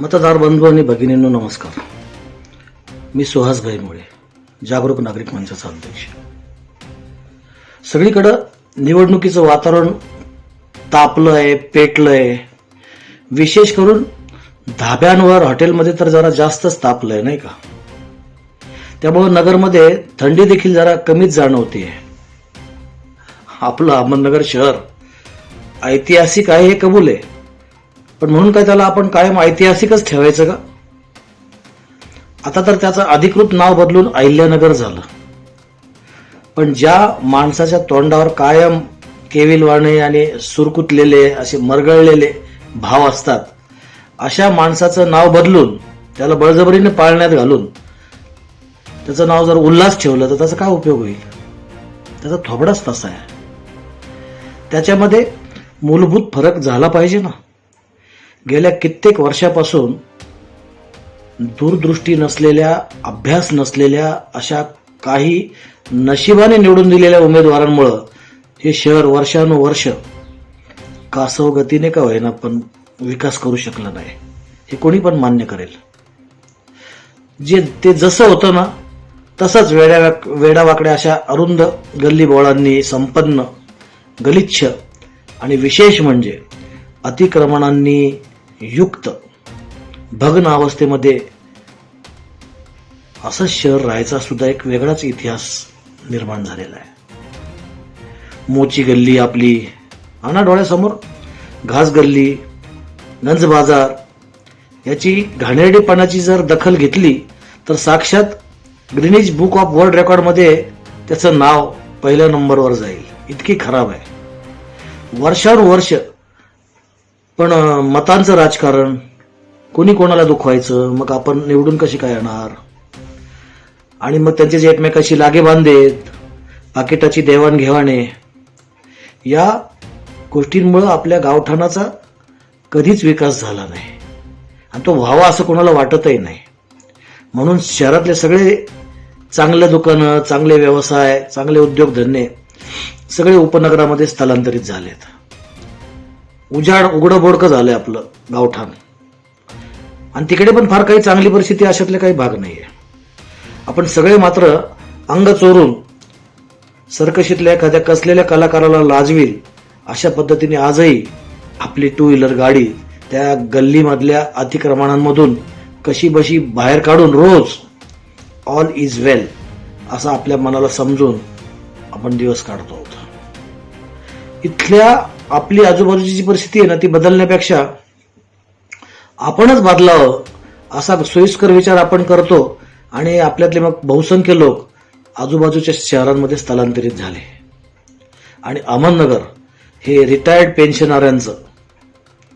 मतदार बंधू आणि भगिनींनो नमस्कार. मी सुहास मुळे जागरूक नागरिक मंचाचा अध्यक्ष. सगळीकडं निवडणुकीचं वातावरण तापलंय पेटलंय. विशेष करून धाब्यांवर हॉटेलमध्ये तर जरा जास्तच तापलंय नाही का? त्यामुळं नगरमध्ये थंडी देखील जरा कमीच जाणवते आपलं अहमदनगर शहर ऐतिहासिक आहे हे कबूल आहे. पण म्हणून काय त्याला आपण कायम ऐतिहासिकच ठेवायचं का? आता तर त्याचं अधिकृत नाव बदलून अहिल्यानगर झालं. पण ज्या माणसाच्या तोंडावर कायम केविलवाणे आणि सुरकुतलेले असे मरगळलेले भाव असतात अशा माणसाचं नाव बदलून त्याला बळजबरीने पाळण्यात घालून त्याचं नाव जर उल्हास ठेवलं तर त्याचा काय उपयोग होईल? त्याचा थोबडाच तसा आहे. त्याच्यामध्ये मूलभूत फरक झाला पाहिजे ना. गेल्या कित्येक वर्षापासून दूरदृष्टी नसलेल्या अभ्यास नसलेल्या अशा काही नशिबाने निवडून दिलेल्या उमेदवारांमुळं हे शहर वर्षानुवर्ष कासवगतीने का होईना पण विकास करू शकलं नाही. हे कोणी पण मान्य करेल. जे ते जसं होतं ना तसंच वेड्या वेडावाकड्या अशा अरुंद गल्लीबोळांनी संपन्न गलिच्छ आणि विशेष म्हणजे अतिक्रमणांनी युक्त भग्न अवस्थेमध्ये असं शहर राहायचा सुद्धा एक वेगळाच इतिहास निर्माण झालेला आहे. मोची गल्ली आपली आणा डोळ्यासमोर घास गल्ली गंज बाजार याची घाणेरडेपणाची जर दखल घेतली तर साक्षात ग्रीनिज बुक ऑफ वर्ल्ड रेकॉर्डमध्ये त्याचं नाव पहिल्या नंबरवर जाईल. इतकी खराब आहे. वर्षानुवर्ष पण मतांचं राजकारण कोणी कोणाला दुखवायचं मग आपण निवडून कशी काय येणार? आणि मग त्यांचे जे एकमेकाशी लागे बांधेत पाकिटाची देवाणघेवाणे या गोष्टींमुळं आपल्या गावठाणाचा कधीच विकास झाला नाही. आणि तो व्हावा असं कोणाला वाटतही नाही. म्हणून शहरातले सगळे चांगले दुकानं चांगले व्यवसाय चांगले उद्योगधंदे सगळे उपनगरामध्ये स्थलांतरित झालेत. उजाड उघडं बोडकं झालंय आपलं गावठाण. आणि तिकडे पण फार काही चांगली परिस्थिती अशातले काही भाग नाही आहे आपण सगळे मात्र अंग चोरून सर्कशीतल्या एखाद्या कसलेल्या कलाकाराला लाजवील अशा पद्धतीने आजही आपली टू व्हीलर गाडी त्या गल्लीमधल्या अतिक्रमणांमधून कशी बशी बाहेर काढून रोज ऑल इज वेल असं आपल्या मनाला समजून आपण दिवस काढतो आहोत इथल्या आपली आजूबाजूची जी परिस्थिती आहे ना ती बदलण्यापेक्षा आपणच बदलावं असा सोयीस्कर विचार आपण करतो आणि आपल्यातले मग बहुसंख्य लोक आजूबाजूच्या शहरांमध्ये स्थलांतरित झाले. आणि अहमदनगर हे रिटायर्ड पेन्शनरांचं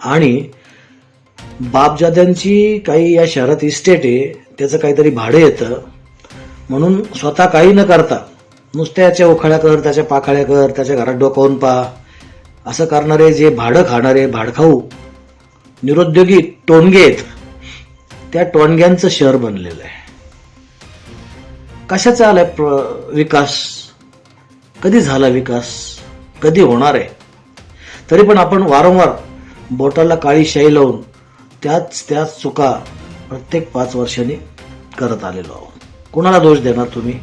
आणि बापजाद्यांची काही या शहरात इस्टेट आहे त्याचं काहीतरी भाडं येतं. म्हणून स्वतः काही न करता नुसत्या याच्या उखाळ्या कर त्याच्या पाखाळ्या कर त्याच्या घरात डोकावून पा असं करणारे जे भाडं खाणारे भाडखाऊ निरुद्योगी टोणगे आहेत त्या टोणग्यांचं शहर बनलेलं आहे. कशाचा आलाय प्र- विकास? कधी झाला विकास? कधी होणार आहे? तरी पण आपण वारंवार बोटाला काळी शाई लावून त्याच त्याच चुका प्रत्येक पाच वर्षांनी करत आलेलो आहोत. कोणाला दोष देणार तुम्ही?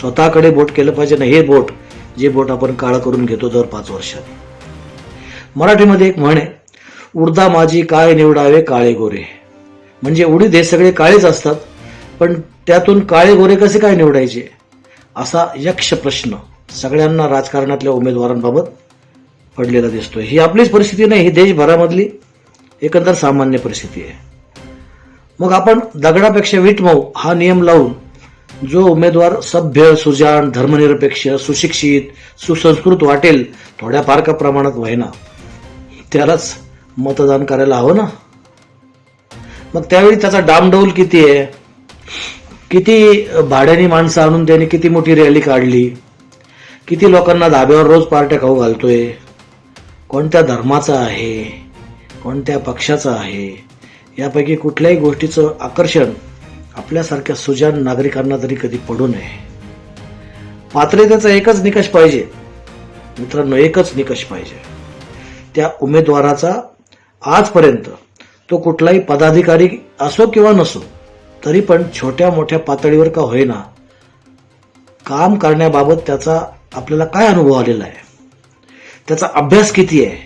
स्वतःकडे बोट केलं पाहिजे ना हे बोट जे बोट आपण काळं करून घेतो दर पाच वर्षांनी. मराठीमध्ये एक म्हण आहे उडदा माझी काय निवडावे काळे गोरे. म्हणजे उडीद हे सगळे काळेच असतात पण त्यातून काळे गोरे कसे काय निवडायचे? असा यक्ष प्रश्न सगळ्यांना राजकारणातल्या उमेदवारांबाबत पडलेला दिसतोय. ही आपलीच परिस्थिती नाही ही देशभरामधली एकंदर सामान्य परिस्थिती आहे. मग आपण दगडापेक्षा विटमऊ हा नियम लावून जो उमेदवार सभ्य सुजाण धर्मनिरपेक्ष सुशिक्षित सुसंस्कृत वाटेल थोड्याफार का प्रमाणात व्हायना त्यालाच मतदान करायला हवं ना? मग त्यावेळी त्याचा डामडौल किती आहे? किती भाड्याने माणसं आणून त्याने किती मोठी रॅली काढली? किती लोकांना धाब्यावर रोज पार्ट्या खाऊ घालतोय? कोणत्या धर्माचा आहे? कोणत्या पक्षाचा आहे? यापैकी कुठल्याही गोष्टीचं आकर्षण आपल्यासारख्या सुजान नागरिकांना तरी कधी पडू नये. पात्रतेचा एकच निकष पाहिजे. मित्रांनो एकच निकष पाहिजे. त्या उमेदवाराचा आजपर्यंत तो कुठलाही पदाधिकारी असो किंवा नसो तरी पण छोट्या मोठ्या पातळीवर का होईना काम करण्याबाबत त्याचा आपल्याला काय अनुभव आलेला आहे? त्याचा अभ्यास किती आहे?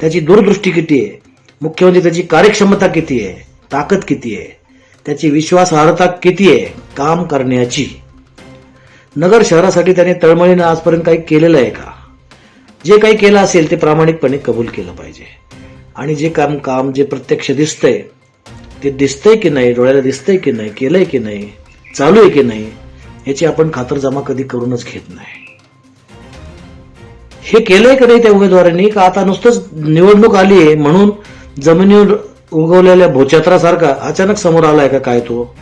त्याची दूरदृष्टी किती आहे? मुख्य म्हणजे त्याची कार्यक्षमता किती आहे? ताकद किती आहे? त्याची विश्वासार्हता किती आहे काम करण्याची? नगर शहरासाठी त्याने तळमळीनं आजपर्यंत काही केलेलं आहे का? जे काही केलं असेल ते प्रामाणिकपणे कबूल केलं पाहिजे. आणि जे काम काम जे प्रत्यक्ष दिसतंय ते दिसतंय की नाही डोळ्याला दिसतंय की नाही केलंय की नाही चालू आहे की नाही याची आपण खातरजमा कधी करूनच घेत नाही. हे केलंय का नाही त्या उमेदवारांनी? का आता नुसतंच निवडणूक आली आहे म्हणून जमिनीवर उगवलेल्या भोचत्रासारखा अचानक समोर आलाय का काय तो?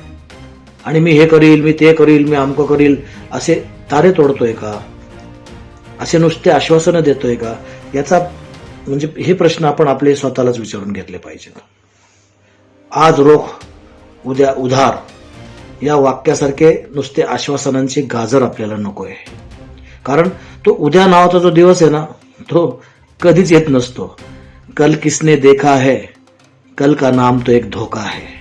आणि मी हे करील मी ते करील मी अमकं करील असे तारे तोडतोय का? असे नुसते आश्वासनं देतोय का? याचा म्हणजे हे प्रश्न आपण आपले स्वतःलाच विचारून घेतले पाहिजेत. आज रोख उद्या उधार या वाक्यासारखे नुसते आश्वासनांची गाजर आपल्याला नकोय. कारण तो उद्या नावाचा जो दिवस आहे ना तो कधीच येत नसतो. कल किसने देखा है? कल का नाम तो एक धोका आहे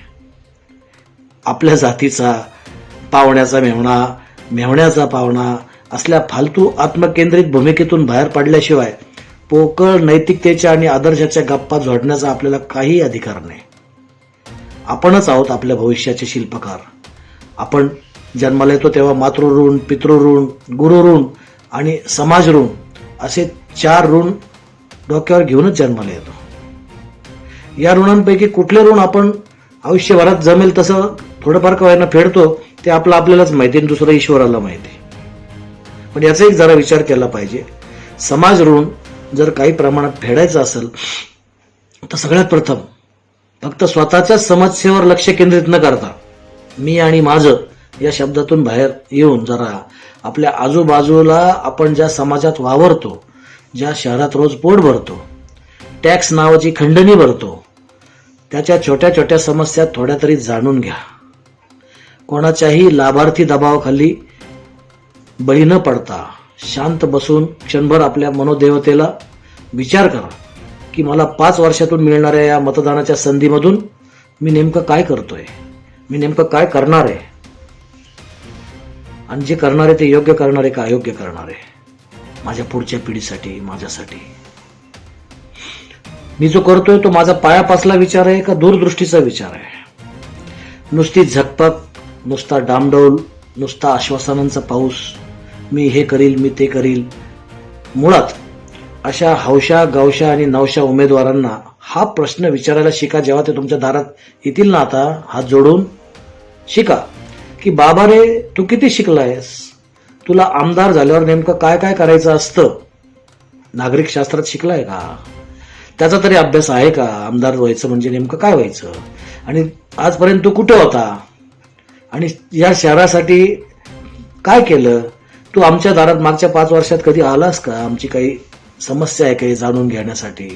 आपल्या जातीचा पावण्याचा मेवणा मेवण्याचा पावणा असल्या फालतू आत्मकेंद्रित भूमिकेतून बाहेर पडल्याशिवाय पोकळ नैतिकतेच्या आणि आदर्शाच्या गप्पा जोडण्याचा आपल्याला काही अधिकार नाही. आपणच आहोत आपल्या भविष्याचे शिल्पकार. आपण जन्माला येतो तेव्हा मातृऋण पितृऋण गुरुऋण आणि समाज ऋण असे चार ऋण डोक्यावर घेऊनच जन्माला येतो. या ऋणांपैकी कुठले ऋण आपण आयुष्यभरात जमेल तसं थोडंफार कवायना फेडतो ते आपलं आपल्यालाच माहिती आणि दुसरं ईश्वराला माहिती. पण याचा एक जरा विचार केला पाहिजे. समाज ऋण जर काही प्रमाणात फेडायचं असेल तर सगळ्यात प्रथम फक्त स्वतःच्याच समस्येवर लक्ष केंद्रित न करता मी आणि माझं या शब्दातून बाहेर येऊन जरा आपल्या आजूबाजूला आपण ज्या समाजात वावरतो ज्या शहरात रोज पोट भरतो टॅक्स नावाची खंडणी भरतो त्याच्या छोट्या छोट्या समस्या थोड्या तरी जाणून घ्या. कोणाच्याही लाभार्थी दबावाखाली बळी न पडता शांत बसून क्षणभर आपल्या मनोदेवतेला विचार करा की मला पाच वर्षातून मिळणाऱ्या या मतदानाच्या संधीमधून मी नेमकं काय करतोय? मी नेमकं काय करणार आहे? आणि जे करणार आहे ते योग्य करणार आहे का अयोग्य करणार आहे? माझ्या पुढच्या पिढीसाठी माझ्यासाठी. मी जो करतोय तो माझा पायापासला विचार आहे का दूरदृष्टीचा विचार आहे? नुसती झकपक नुसता डामडौल नुसता आश्वासनांचा पाऊस मी हे करील मी ते करील. मुळात अशा हौशा गावशा आणि नवशा उमेदवारांना हा प्रश्न विचारायला शिका जेव्हा ते तुमच्या दारात येतील ना आता हात जोडून? शिका. की बाबा रे तू किती शिकलायस? तुला आमदार झाल्यावर नेमकं काय काय करायचं असतं? नागरिक शास्त्रात शिकलाय का? त्याचा तरी अभ्यास आहे का? आमदार व्हायचं म्हणजे नेमकं काय व्हायचं? आणि आजपर्यंत तू कुठं होता? आणि या शहरासाठी काय केलं? तू आमच्या दारात मागच्या पाच वर्षात कधी आलास का? आमची काही समस्या आहे काही जाणून घेण्यासाठी.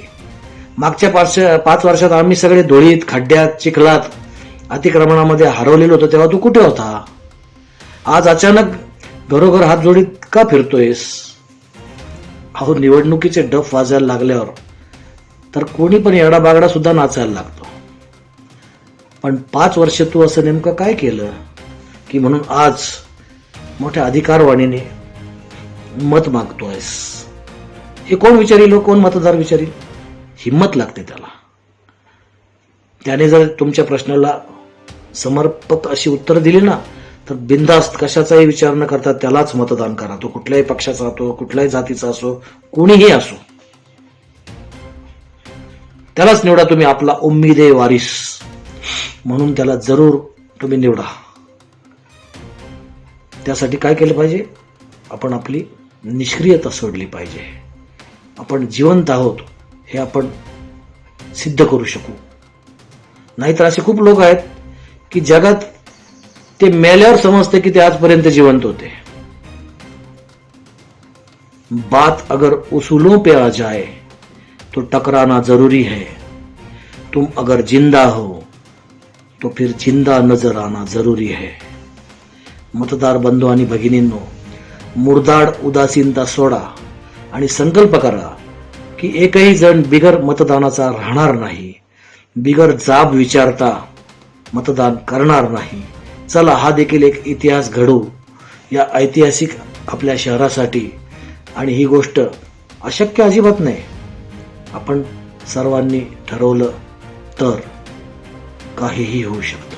मागच्या पाच पाच वर्षात आम्ही सगळे धुळीत खड्ड्यात चिखलात अतिक्रमणामध्ये हरवलेलो होतो तेव्हा तू कुठे होता? आज अचानक घरोघर हात जोडीत का फिरतोयस? अहो निवडणुकीचे डफ वाजायला लागल्यावर तर कोणी पण येडा बागडा सुद्धा नाचायला लागतो. पण पाच वर्ष तू असं नेमकं काय केलं? की म्हणून आज मोठ्या अधिकारवाणीने मत मागतोयस. हे कोण विचारील? हो, कोण मतदार विचारील? हिंमत लागते त्याला. त्याने जर तुमच्या प्रश्नाला समर्पक अशी उत्तर दिली ना तर बिंदास्त कशाचाही विचार न करता त्यालाच मतदान करा. तो कुठल्याही पक्षाचा असो कुठल्याही जातीचा असो कोणीही असो. त्यालाच निवडा तुम्ही आपला उम्मीदे वारिस. म्हणून त्याला जरूर तुम्ही निवडा. त्यासाठी काय केलं पाहिजे? आपण आपली निष्क्रियता सोडली पाहिजे. आपण जिवंत आहोत हे आपण सिद्ध करू शकू. नाहीतर असे खूप लोक आहेत की जगात ते मेल्यावर समजते की ते आजपर्यंत जिवंत होते. बात अगर उसूलों पे आ जाए तो टकराना जरूरी है. तुम अगर जिंदा हो तो फिर जिंदा नजर आना जरूरी है. मतदार बंधू आणि भगिनींनो मुरदाड उदासीनता सोडा आणि संकल्प करा की एकही जण बिगर मतदानाचा राहणार नाही. बिगर जाब विचारता मतदान करणार नाही. चला हा देखील एक इतिहास घडू या ऐतिहासिक आपल्या शहरासाठी. आणि ही गोष्ट अशक्य अजिबात नाही. आपण सर्वांनी ठरवलं तर काहीही होऊ शकतं.